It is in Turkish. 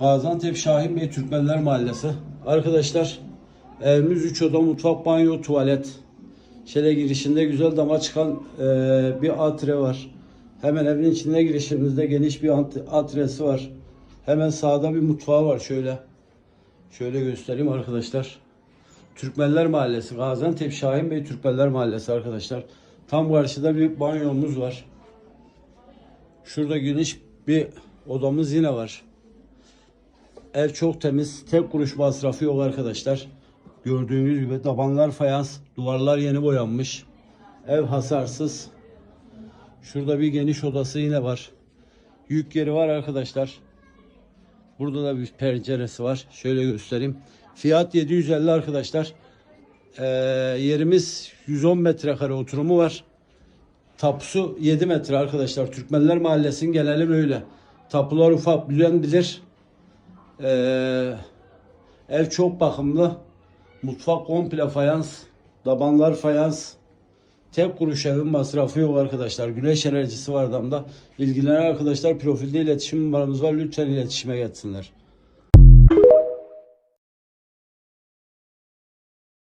Gaziantep Şahin Bey Türkmenler Mahallesi. Arkadaşlar evimiz 3 oda, mutfak, banyo, tuvalet. Şöyle girişinde güzel dama çıkan e, bir atre var. Hemen evin içinde girişimizde geniş bir atresi var. Hemen sağda bir mutfağı var şöyle. Şöyle göstereyim arkadaşlar. Türkmenler Mahallesi, Gaziantep Şahin Bey Türkmenler Mahallesi arkadaşlar. Tam karşıda bir banyomuz var. Şurada geniş bir odamız yine var. Ev çok temiz. Tek kuruş masrafı yok arkadaşlar. Gördüğünüz gibi tabanlar fayans, duvarlar yeni boyanmış. Ev hasarsız. Şurada bir geniş odası yine var. Yük yeri var arkadaşlar. Burada da bir penceresi var. Şöyle göstereyim. Fiyat 750 arkadaşlar. Ee, yerimiz 110 metrekare oturumu var. Tapusu 7 metre arkadaşlar. Türkmenler Mahallesi'nin geneli böyle. Tapular ufak bilen bilir. Ee, ev çok bakımlı. Mutfak komple fayans. Tabanlar fayans. Tek kuruş evin masrafı yok arkadaşlar. Güneş enerjisi var adamda. İlgilenen arkadaşlar profilde iletişim numaramız var. Lütfen iletişime geçsinler.